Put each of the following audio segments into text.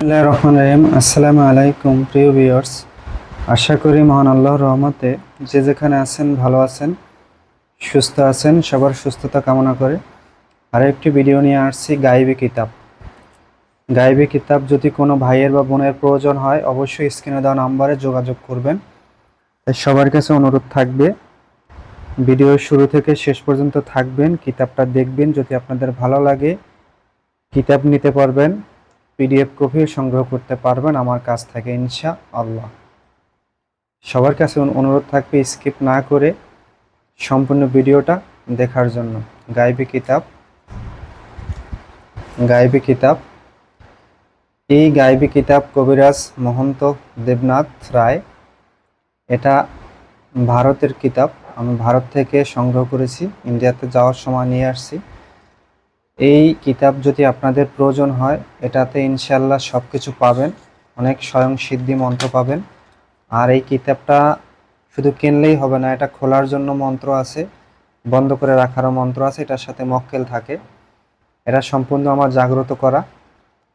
বিসমিল্লাহির রহমানির রহিম। আসসালামু আলাইকুম, প্রিয় ভিউয়ার্স। আশা করি মহান আল্লাহর রহমতে যে যেখানে আছেন, ভালো আছেন, সুস্থ আছেন, সবার সুস্থতা কামনা করে। আর একটি ভিডিও নিয়ে আসছি, গাইবী কিতাব। গাইবী কিতাব যদি কোনো ভাইয়ের বা বোনের প্রয়োজন হয়, অবশ্যই স্ক্রিনে দেওয়া নাম্বারে যোগাযোগ করবেন। তাই সবার কাছে অনুরোধ থাকবে, ভিডিও শুরু থেকে শেষ পর্যন্ত থাকবেন, কিতাবটা দেখবেন, যদি আপনাদের ভালো লাগে, কিতাব নিতে পারবেন। পিডিএফ কপিও সংগ্রহ করতে পারবেন আমার কাছ থেকে ইনশা আল্লাহ সবার কাছে অনুরোধ থাকবে স্কিপ না করে সম্পূর্ণ ভিডিওটা দেখার জন্য। গাইবী কিতাব। গাইবী কিতাব। এই গাইবী কিতাব কবিরাজ মহন্ত দেবনাথ রায়, এটা ভারতের কিতাব। আমি ভারত থেকে সংগ্রহ করেছি, ইন্ডিয়াতে যাওয়ার সময় নিয়ে আসছি। এই কিতাব যদি আপনাদের প্রয়োজন হয়, এটাতে ইনশাল্লাহ সব কিছু পাবেন। অনেক স্বয়ং সিদ্ধি মন্ত্র পাবেন। আর এই কিতাবটা শুধু কিনলেই হবে না, এটা খোলার জন্য মন্ত্র আছে, বন্ধ করে রাখারও মন্ত্র আছে, এটার সাথে মক্কেল থাকে। এটা সম্পূর্ণ আমার জাগ্রত করা।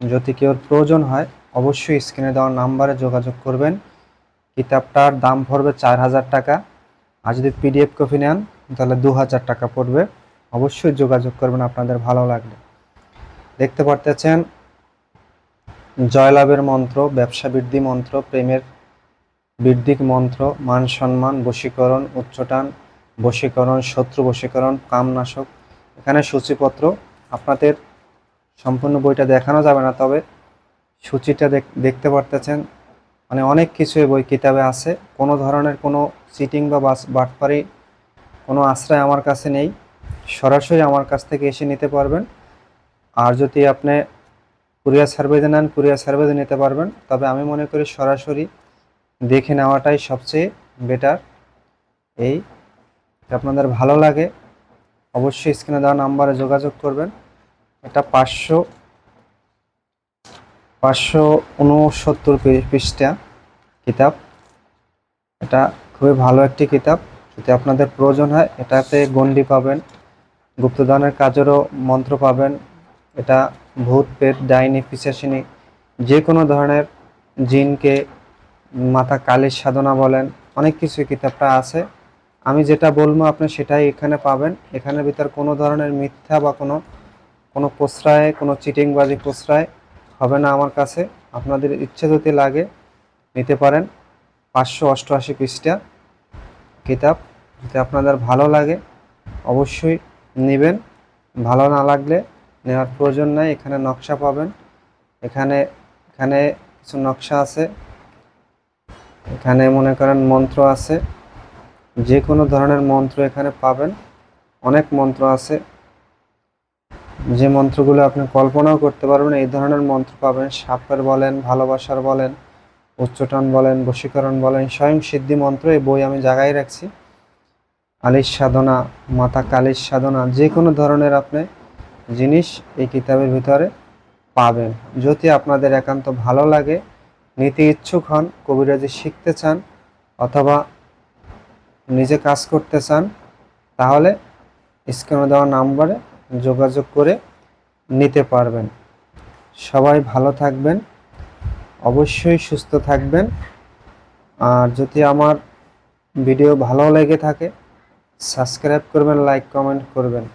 যদি কেউ প্রয়োজন হয়, অবশ্যই স্ক্রিনে দেওয়া নাম্বারে যোগাযোগ করবেন। কিতাবটার দাম পড়বে চার হাজার টাকা। আর যদি পিডিএফ কপি নেন, তাহলে দু হাজার টাকা পড়বে। অবশ্যই যোগাযোগ করবেন, আপনাদের ভালো লাগবে। দেখতে পারতেছেন, জয়লাভের মন্ত্র, ব্যবসা বৃদ্ধি মন্ত্র, প্রেমের বৃদ্ধিক মন্ত্র, মান সম্মান, বশীকরণ, উচ্চটান, বশীকরণ, শত্রু বশীকরণ, কামনাশক। এখানে সূচিপত্র, আপনাদের সম্পূর্ণ বইটা দেখানো যাবে না, তবে সূচিটা দেখ- দেখতে পারতেছেন। মানে অনেক কিছু বই কিতাবে আছে। কোনো ধরনের কোনো চিটিং বা বাস বাটপারি কোনো আশ্রয় আমার কাছে নেই। সরাসরি আমার কাছ থেকে এসে নিতে পারবেন। আর যদি আপনি কুরিয়ার সার্ভিসে নেন, কুরিয়ার সার্ভিসে নিতে পারবেন। তবে আমি মনে করি সরাসরি দেখে নেওয়াটাই সবচেয়ে বেটার এই আপনাদের ভালো লাগে, অবশ্যই স্ক্রিনে দেওয়া নাম্বারে যোগাযোগ করবেন। এটা পাঁচশো পাঁচশো উনসত্তর পৃষ্ঠা কিতাব। এটা খুবই ভালো একটি কিতাব। যদি আপনাদের প্রয়োজন হয়, এটাতে গণ্ডি পাবেন। গুপ্তদানের কাজেরও মন্ত্র পাবেন। এটা ভূত, পেট, ডাইনি পিসাসিনী যে কোনো ধরনের জিনকে মাতা কালীর সাধনা বলেন, অনেক কিছু কিতাবটা আছে। আমি যেটা বলব, আপনি সেটাই এখানে পাবেন। এখানের ভিতর কোনো ধরনের মিথ্যা বা কোনো কোনো প্রশ্রয়, কোনো চিটিংবাজি প্রশ্রয় হবে না আমার কাছে। আপনাদের ইচ্ছে যদি লাগে, নিতে পারেন। পাঁচশো অষ্টআশি পৃষ্ঠা কিতাব। যদি আপনাদের ভালো লাগে, অবশ্যই নেবেন। ভালো না লাগলে নেওয়ার প্রয়োজন নাই, এখানে নকশা পাবেন। এখানে এখানে কিছু নকশা আছে। এখানে মনে করেন মন্ত্র আছে। যে কোনো ধরনের মন্ত্র এখানে পাবেন। অনেক মন্ত্র আছে। যে মন্ত্রগুলো আপনি কল্পনাও করতে পারবেন, এই ধরনের মন্ত্র পাবেন। সাপের বলেন, ভালোবাসার বলেন, উচ্চটন বলেন, বশীকরণ বলেন, স্বয়ং সিদ্ধি মন্ত্র এই বই আমি জায়গায় রাখছি। আলির সাধনা, মাতা কালীর সাধনা, যে কোনো ধরনের আপনি জিনিস এই কিতাবের ভিতরে পাবেন। যদি আপনাদের একান্ত ভালো লাগে, নিতে ইচ্ছুক হন, কবিরাজি শিখতে চান, অথবা নিজে কাজ করতে চান, তাহলে স্ক্রিনে দেওয়া নাম্বারে যোগাযোগ করে নিতে পারবেন। সবাই ভালো থাকবেন, অবশ্যই সুস্থ থাকবেন। আর যদি আমার ভিডিও ভালো লেগে থাকে সাবস্ক্রাইব করবেন লাইক কমেন্ট করবেন।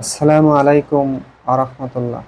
আসসালামু আলাইকুম আ রহমতুল্লাহ।